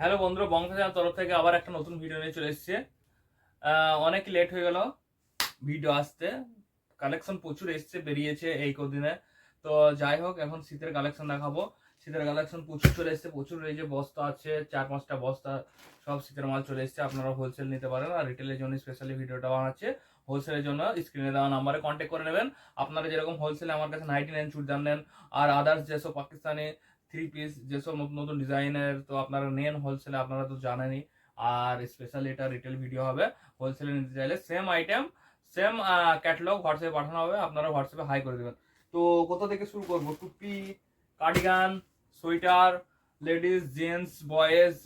Hello বন্ধুরা বংশাজার তরফ থেকে আবার একটা নতুন ভিডিও নিয়ে চলে এসেছে। অনেক লেট হয়ে গেল ভিডিও আসতে। কালেকশন প্রচুর এসছে, বেরিয়েছে এই কদিনে। তো যাই হোক, এখন শীতের কালেকশন দেখাবো। শীতের কালেকশন প্রচুর চলে এসছে, প্রচুর এই যে বস্তা আছে, চার পাঁচটা বস্তা সব শীতের মাল চলে এসছে। আপনারা হোলসেল নিতে পারেন আর রিটেলের জন্য স্পেশালি ভিডিওটা বানাচ্ছে। হোলসেলের জন্য স্ক্রিনে দেওয়া নাম্বারে কন্ট্যাক্ট করে নেবেন। আপনারা যেরকম হোলসেলে আমার কাছে নাইনটি নাইন চুড়িদার নেন, আর আদার্স যেসব পাকিস্তানি থ্রি পিস যেসব নতুন নতুন ডিজাইনের তো আপনারা নেন হোলসেলে আপনারা তো জানেনই। আর স্পেশালি এটা রিটেল ভিডিও হবে। হোলসেলে নিতে চাইলে সেম আইটেম সেম ক্যাটালগ হোয়াটসঅ্যাপে পাঠানো হবে। আপনারা হোয়াটসঅ্যাপে হাই করে দেবেন। তো কোথা থেকে শুরু করব? টুপি cardigan sweater ladies gents boys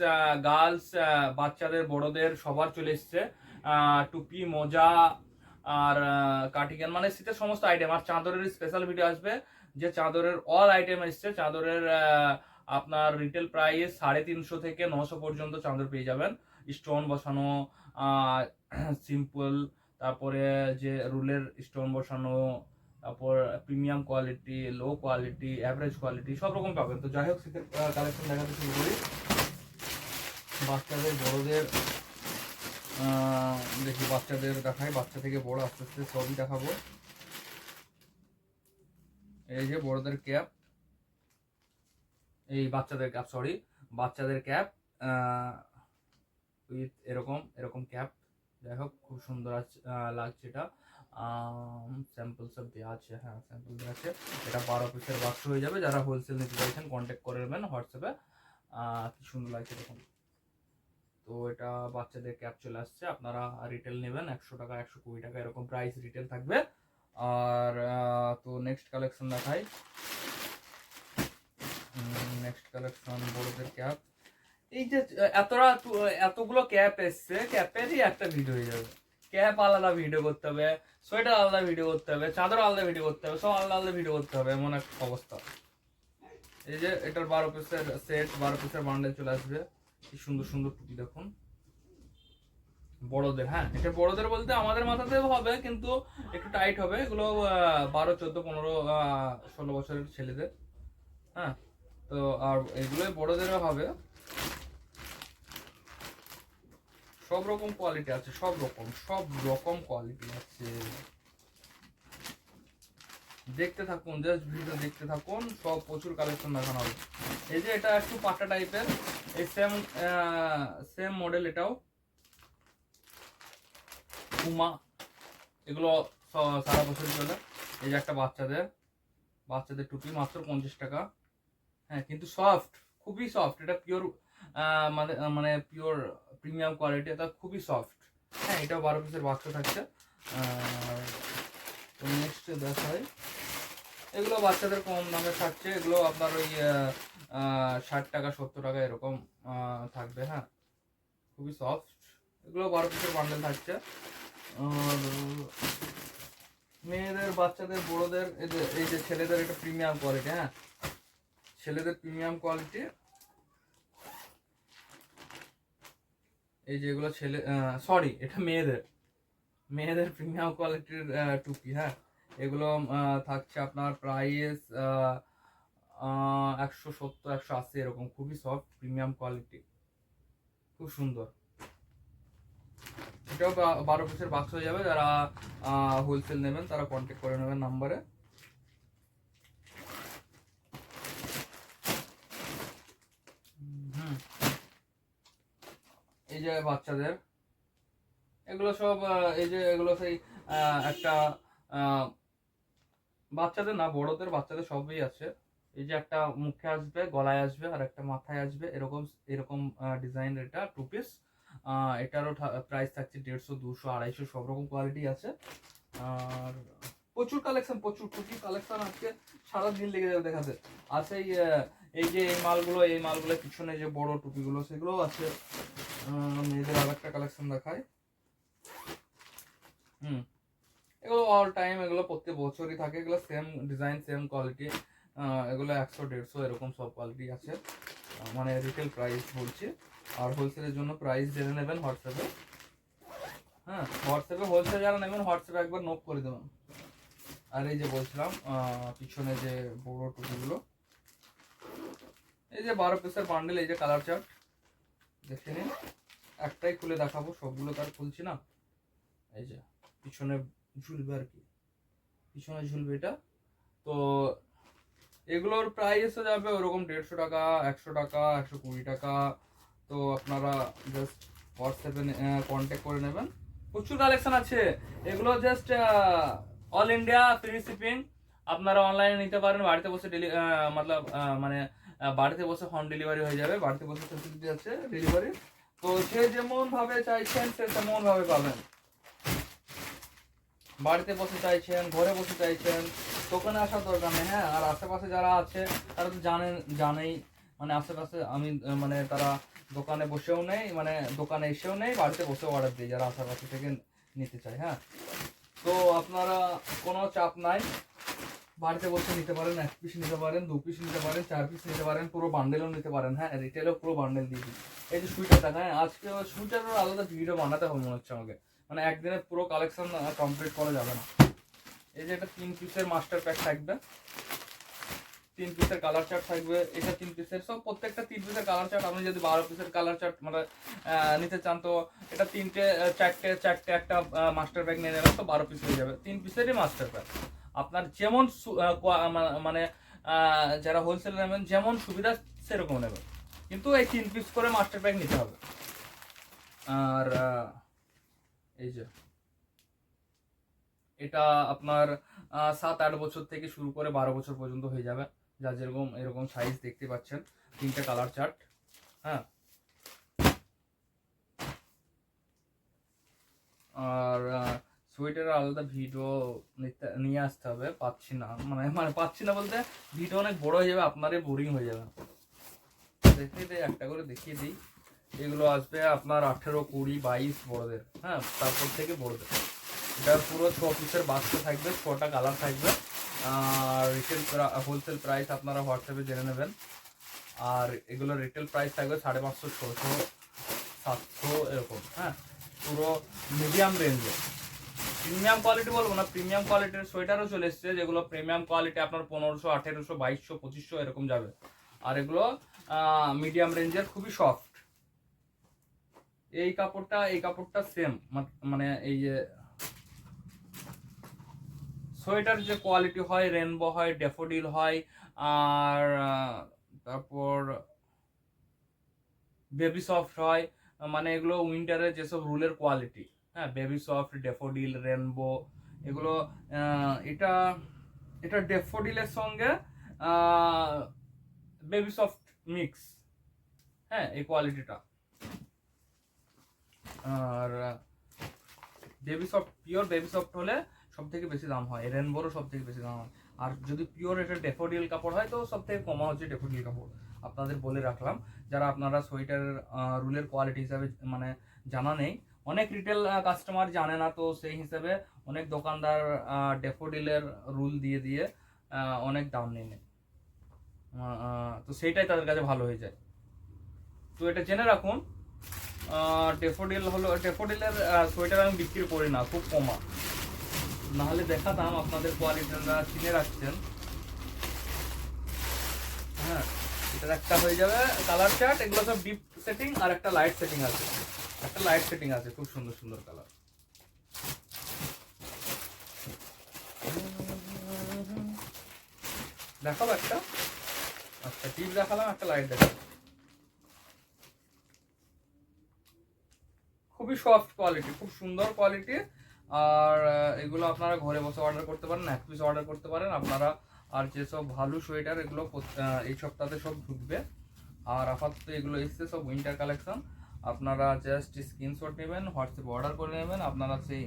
girls বাচ্চাদের, বড়দের, সবার চলে এসছে। টুপি, মোজা, আর কার্ডিগান মানে শীতের সমস্ত আইটেম আর চাদরের স্পেশাল ভিডিও আসবে। যে চাদরের অল আইটেম এসছে, চাদরের আপনার রিটেল প্রাইস সাড়ে তিনশো থেকে নশো পর্যন্ত চাদর পেয়ে যাবেন। স্টোন বসানো সিম্পল তারপরে যে রুলের স্টোন বসানো, তারপর premium quality low quality average quality সব রকম পাবেন। তো যাই হোক কালেকশন দেখাতে শুরু করি। বাচ্চাদের, বড়দের দেখি বাচ্চাদের দেখাই। বাচ্চা থেকে বড় আস্তে আস্তে সবই দেখাবো। এই যে বড়দের ক্যাপ, এই বাচ্চাদের ক্যাপ সরি বাচ্চাদের ক্যাপ উইথ এরকম এরকম ক্যাপ। যাই হোক, খুব সুন্দর লাগছে এটা। স্যাম্পল সব দেওয়া আছে হ্যাঁ স্যাম্পল দেওয়া আছে। এটা বারো পিসের বাক্স হয়ে যাবে। যারা হোলসেল নিতে চাইছেন কন্ট্যাক্ট করে নেবেন হোয়াটসঅ্যাপে কি সুন্দর লাগছে দেখুন। তো এটা বাচ্চাদের ক্যাপ চলে আসছে। আপনারা রিটেল নেবেন, একশো টাকা, একশো কুড়ি টাকা, এরকম প্রাইস রিটেল থাকবে। আর তো নেক্সট কালেকশন দেখাই। নেক্সট কালেকশন বড়দের ক্যাপ এই যে এতটা এতগুলো ক্যাপ এসছে ক্যাপেরই একটা ভিডিও হয়ে যাবে। ক্যাপ আলাদা ভিডিও করতে হবে সোয়েটার আলাদা ভিডিও করতে হবে, চাদর আলাদা ভিডিও করতে হবে, সব আলাদা আলাদা ভিডিও করতে হবে, এমন একটা অবস্থা। এই যে, এটার বারো পিসের সেট বারো পিসের বান্ডেল চলে আসবে। কি সুন্দর সুন্দর টুপি দেখুন। বড়দের হ্যাঁ এটা বড়দের বলতে আমাদের মাথাতেও হবে, কিন্তু একটু টাইট হবে। এগুলো বারো, চোদ্দ, পনেরো ষোলো বছরের ছেলেদের হ্যাঁ তো আর এগুলো বড়দেরও হবে। সব রকম কোয়ালিটি আছে, সব রকম সব রকম কোয়ালিটি আছে। দেখতে থাকুন জাস্ট ভিডিও দেখতে থাকুন, সব প্রচুর কালেকশন দেখানো হবে। এই যে এটা একটু পাটা টাইপের এই সেম সেম মডেল এটাও। পুমা এগুলো সারা বছরই চলে এই যে একটা বাচ্চাদের বাচ্চাদের টুপি মাত্র পঞ্চাশ টাকা। হ্যাঁ কিন্তু সফট, খুবই সফট। এটা পিওর মানে মানে পিওর প্রিমিয়াম কোয়ালিটি এটা খুবই সফট। হ্যাঁ এটাও বারো পিসের বাক্স থাকছে। তো নেক্সট দেখাই। এগুলো বাচ্চাদের কম দামে থাকছে। এগুলো আপনার ওই ষাট টাকা, সত্তর টাকা এরকম থাকবে। হ্যাঁ খুবই সফট। এগুলো বারো পিসের বান্ডেল থাকছে। মেয়েদের, বাচ্চাদের, বড়দের, এই যে এই যে ছেলেদের এটা প্রিমিয়াম কোয়ালিটি হ্যাঁ? ছেলেদের প্রিমিয়াম কোয়ালিটি এই যেগুলো ছেলে সরি এটা মেয়েদের। মেয়েদের প্রিমিয়াম কোয়ালিটির টুপি হ্যাঁ? এগুলো থাকছে আপনার প্রাইস একশো সত্তর, একশো আশি, এরকম। খুবই সফট প্রিমিয়াম কোয়ালিটি খুব সুন্দর। এটাও বারো পিসের বাক্স হয়ে যাবে। যারা হোলসেল নেবেন, তারা কন্ট্যাক্ট করে নেবেন নাম্বারে এই যে বাচ্চাদের, এগুলো সব এই যে এগুলো সেই একটা বাচ্চাদের না, বড়দের বাচ্চাদের সবই আছে। এই যে একটা মুখে আসবে, গলায় আসবে, আর একটা মাথায় আসবে, এরকম এরকম ডিজাইন এটা টু পিস এটারও প্রাইস থাকছে দেড়শো, দুশো, আড়াইশো, সব রকম কোয়ালিটি আছে। আর প্রচুর কালেকশন প্রচুর প্রচুর কালেকশন আজকে সারা দিন লেগে যাবে দেখাতে। সেই এই যে এই মালগুলো এই মালগুলো পিছনে যে বড় টুপিগুলো সেগুলো আছে। মেয়েদের আর একটা কালেকশন দেখায় হুম, এগুলো অল টাইম এগুলো প্রত্যেক বছরই থাকে। এগুলো সেম ডিজাইন সেম কোয়ালিটি এগুলো একশো, দেড়শো, এরকম সব কোয়ালিটি আছে। মানে রিটেল প্রাইস বলছি। আর হোলসেলের জন্য প্রাইস জেনে নেবেন হোয়াটসঅ্যাপে হ্যাঁ হোয়াটসঅ্যাপে হোলসেল যারা নেবেন হোয়াটসঅ্যাপে একবার নোট করে দেবেন। আর এই যে বলছিলাম পিছনে যে বড় টুপিগুলো, এই যে বারো পিসের বান্ডেল এই যে কালার চার্ট দেখে নিন। একটাই খুলে দেখাবো, সবগুলো তার খুলছি না। এই যে, পিছনে ঝুলবে আর কি। পিছনে ঝুলবে এটা। তো এগুলোর প্রাইস যাবে ওরকম দেড়শো টাকা, একশো টাকা, একশো কুড়ি টাকা। তো আপনারা জাস্ট হোয়াটসঅ্যাপে কন্ট্যাক্ট করে নেবেন। প্রচুর কালেকশন আছে। এগুলো just all India free shipping আপনারা অনলাইনে নিতে পারেন, বাড়িতে বসে ডেলি মতলব মানে বাড়িতে বসে হোম ডেলিভারি হয়ে যাবে। বাড়িতে বসে ফেসিলিটি আছে ডেলিভারি তো যে যেমন ভাবে চাইছেন, সে তেমন ভাবে পাবেন। বাড়িতে বসে চাইছেন, ঘরে বসে চাইছেন, দোকানে আসার দরকার নেই। হ্যাঁ আর আশেপাশে যারা আছে, তারা তো জানেন, জানেই। মানে আশেপাশে আমি মানে তারা দোকানে বসেও নেই মানে দোকানে এসেও নেই, বাড়িতে বসেও অর্ডার দিই যারা আশেপাশে থেকে নিতে চায় হ্যাঁ। তো আপনারা কোনো চাপ নাই, বাড়িতে বসে নিতে পারেন, এক পিস নিতে পারেন, দু পিস নিতে পারেন, চার পিস নিতে পারেন, পুরো বান্ডেলও নিতে পারেন হ্যাঁ রিটেলও পুরো বান্ডেল দিয়ে দিই এই যে সুইটারটা হ্যাঁ আজকে সুইটারের আলাদা ভিডিও বানাতে হবে মনে হচ্ছে আমাকে। মানে একদিনে পুরো কালেকশন কমপ্লিট করা যাবে না। এই যে এটা তিন পিসের মাস্টার প্যাক থাকবে। তিন পিসের কালার চার্ট থাকবে, এটা তিন পিসের সব প্রত্যেকটা তিন পিসের কালার চার্ট আপনি যদি বারো পিসের কালার চার্ট মানে নিতে চান, তো এটা তিনটে চারটে চারটে একটা মাস্টার ব্যাগ নিয়ে নেবেন, তো বারো পিস হয়ে যাবে। তিন পিসেরই মাস্টার ব্যাগ আপনার যেমন মানে যারা হোলসেল নেবেন, যেমন সুবিধা সেরকম নেবেন। কিন্তু এই তিন পিস করে মাস্টার ব্যাগ নিতে হবে। আর এই যে, এটা আপনার সাত আট বছর থেকে শুরু করে বারো বছর পর্যন্ত হয়ে যাবে। যা যেরকম, এরকম সাইজ দেখতে পাচ্ছেন, তিনটে কালার চার্ট হ্যাঁ? আর সোয়েটারের আলাদা ভিডিও নিয়ে আসতে হবে, পাচ্ছি না। মানে মানে পাচ্ছি না বলতে ভিডিও অনেক বড় হয়ে যাবে, আপনারই বোরিং হয়ে যাবে। দেখিয়ে দিই, একটা করে দেখিয়ে দিই। এগুলো আসবে আপনার আঠেরো, কুড়ি, বাইশ বড়দের হ্যাঁ? তারপর থেকে বড়দের। এটা পুরো ছ পিসের বাক্স থাকবে, ছটা কালার থাকবে। রিটেল হোলসেল প্রাইস আপনারা হোয়াটসঅ্যাপে জেনে নেবেন। আর এগুলো রিটেল প্রাইস থাকবে সাড়ে পাঁচশো ছশো সাতশো এরকম হ্যাঁ? পুরো মিডিয়াম রেঞ্জে প্রিমিয়াম কোয়ালিটি বলব না প্রিমিয়াম কোয়ালিটির সোয়েটারও চলে এসছে, যেগুলো প্রিমিয়াম কোয়ালিটি আপনার পনেরোশো, আঠেরোশো, বাইশশো, পঁচিশশো এরকম যাবে। আর এগুলো মিডিয়াম রেঞ্জের খুবই সফট এই কাপড়টা এই কাপড়টা সেম মানে এই যে সোয়েটার যে কোয়ালিটি হয়, রেনবো হয় ডেফোডিল হয়, আর তারপর বেবি সফট হয় মানে এগুলো উইন্টারের যেসব রুলের কোয়ালিটি হ্যাঁ বেবি সফট ডেফোডিল রেনবো, এগুলো এটা এটা ডেফোডিলের সঙ্গে বেবি সফট মিক্স হ্যাঁ এই কোয়ালিটিটা। আর, baby soft, pure baby soft হলে সব থেকে বেশি দাম হয় রেনবোরও সব থেকে বেশি দাম হয়। আর যদি পিওর এটা ডেফোডিল কাপড় হয়, তো সব থেকে কমা হচ্ছে ডেফোডিল কাপড়। আপনাদের বলে রাখলাম, যারা আপনারা সোয়েটার রুলের কোয়ালিটি হিসাবে মানে জানা নেই, অনেক রিটেল কাস্টমার জানে না, তো সেই হিসেবে অনেক দোকানদার ডেফোডিলের রুল দিয়ে দিয়ে অনেক দাম নিয়ে নেয়। তো সেইটাই তাদের কাছে ভালো হয়ে যায়। তো এটা জেনে রাখুন ডেফোডিল হলো ডেফোডিলের সোয়েটার আমি বিক্রি করি না, খুব কমা। নাহলে দেখাতাম আপনাদের কোয়ালিটিটা চিনে রাখছেন। হ্যাঁ এটার একটা হয়ে যাবে কালার চার্ট এগুলো সব ডিপ সেটিং আর একটা লাইট সেটিং আছে। একটা লাইট সেটিং আছে, খুব সুন্দর সুন্দর কালার দেখাবো একটা। আচ্ছা ডিপ দেখালাম, একটা লাইট দেখালাম। খুবই সফট কোয়ালিটি খুব সুন্দর কোয়ালিটি আর এগুলো আপনারা ঘরে বসে অর্ডার করতে পারেন, এক পিস অর্ডার করতে পারেন। আপনারা আর যেসব ভালো সোয়েটার, এগুলো এই সপ্তাহে সব ঢুকবে। আর আপাতত এগুলো এসছে, সব উইন্টার কালেকশন আপনারা জাস্ট স্ক্রিনশট নেবেন, হোয়াটসঅ্যাপে অর্ডার করে নেবেন। আপনারা সেই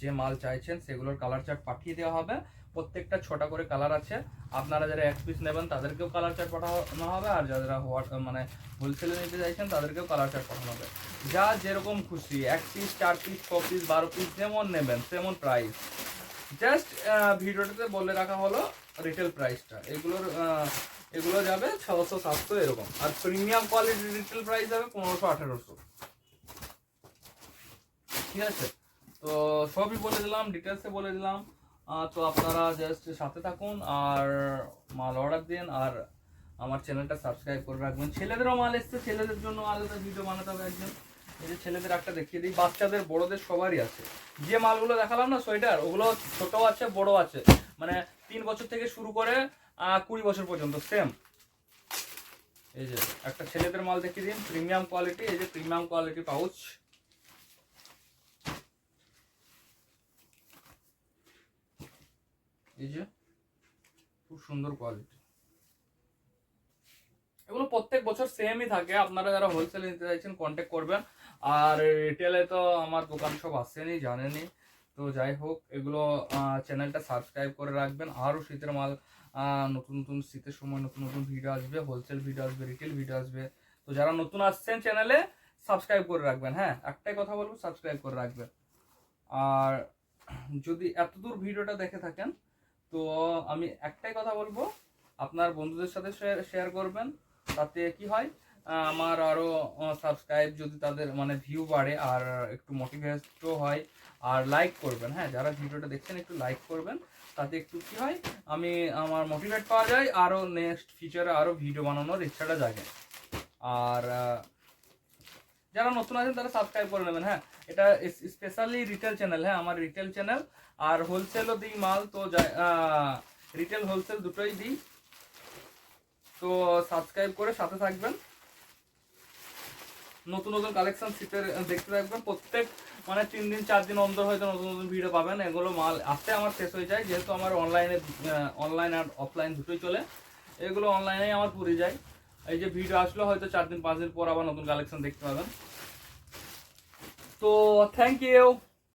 যে মাল চাইছেন, সেগুলোর কালার চার্ট পাঠিয়ে দেওয়া হবে। প্রত্যেকটা ছটা করে কালার আছে। আপনারা যারা এক পিস নেবেন, তাদেরকেও কালার চার্ট পাঠানো হবে। আর যারা হোয়াট মানে হোলসেলে নিতে চাইছেন, তাদেরকেও কালার চার্ট পাঠানো হবে। যা যেরকম খুশি, এক পিস চার পিস ছ পিস বারো পিস যেমন নেবেন, তেমন প্রাইস জাস্ট ভিডিওটাতে বলে রাখা হলো রিটেল প্রাইসটা এগুলোর এগুলো যাবে ছশো সাতশো, এরকম। আর প্রিমিয়াম কোয়ালিটির রিটেল প্রাইস যাবে পনেরোশো, আঠেরোশো। ঠিক আছে? তো সবই বলে দিলাম ডিটেলসে বলে দিলাম। তো আপনারা জাস্ট সাথে থাকুন আর মাল অর্ডার দিন আর আমার চ্যানেলটা সাবস্ক্রাইব করে রাখবেন। ছেলেদেরও মাল এসছে, ছেলেদের জন্য আলাদা ভিডিও বানাতে হবে একজন। এই যে ছেলেদের একটা দেখিয়ে দিই, বাচ্চাদের, বড়দের সবারই আছে। যে মালগুলো দেখালাম না, সোয়েটার, ওগুলো ছোট আছে বড় আছে। মানে তিন বছর থেকে শুরু করে কুড়ি বছর পর্যন্ত সেম এই যে একটা ছেলেদের মাল দেখিয়ে দিন প্রিমিয়াম কোয়ালিটি এই যে প্রিমিয়াম কোয়ালিটি পাউচ এই যে, খুব সুন্দর কোয়ালিটি এগুলো প্রত্যেক বছর সেমই থাকে। আপনারা যারা হোলসেলে নিতে চাইছেন কন্ট্যাক্ট করবেন। আর রিটেলে তো আমার দোকান সব আসেনি জানেনি তো যাই হোক, এগুলো চ্যানেলটা সাবস্ক্রাইব করে রাখবেন। আরও শীতের মাল নতুন নতুন, শীতের সময় নতুন নতুন ভিডিও আসবে হোলসেল ভিডিও আসবে রিটেল ভিডিও আসবে। তো যারা নতুন আসছেন চ্যানেলে সাবস্ক্রাইব করে রাখবেন। হ্যাঁ একটাই কথা বলব সাবস্ক্রাইব করে রাখবেন। আর যদি এতদূর ভিডিওটা দেখে থাকেন তো আমি একটাই কথা বলব, আপনার বন্ধুদের সাথে শেয়ার করবেন, তাতে কি হয়, আমার আরও সাবস্ক্রাইব যদি তাদের মানে ভিউ বাড়ে আর একটু মোটিভেটও হয়, আর লাইক করবেন হ্যাঁ যারা ভিডিওটা দেখছেন একটু লাইক করবেন, তাতে একটু কি হয়, আমি, আমার মোটিভেট পাওয়া যায় আরও নেক্সট ফিচারে আরও ভিডিও বানানোর ইচ্ছাটা জাগে। আর যারা নতুন আছেন তারা সাবস্ক্রাইব করে নেবেন হ্যাঁ এটা স্পেশালি রিটেল চ্যানেল হ্যাঁ আমার রিটেল চ্যানেল আর হোলসেলও দিই মাল, তো রিটেল হোলসেল দুটোই দিই। তো সাবস্ক্রাইব করে সাথে থাকবেন। নতুন নতুন কালেকশন শীতের দেখতে থাকবেন। প্রত্যেক মানে তিন দিন, চার দিন অন্তর হয়তো নতুন নতুন ভিডিও পাবেন। এগুলো মাল আসতে আমার শেষ হয়ে যায়। যেহেতু আমার অনলাইনে অনলাইন আর অফলাইন দুটোই চলে, এগুলো অনলাইনেই আমার পুরে যায়। এই যে ভিডিও আসলো, হয়তো চার দিন, পাঁচ দিন পর আবার নতুন কালেকশন দেখতে পাবেন। তো থ্যাংক ইউ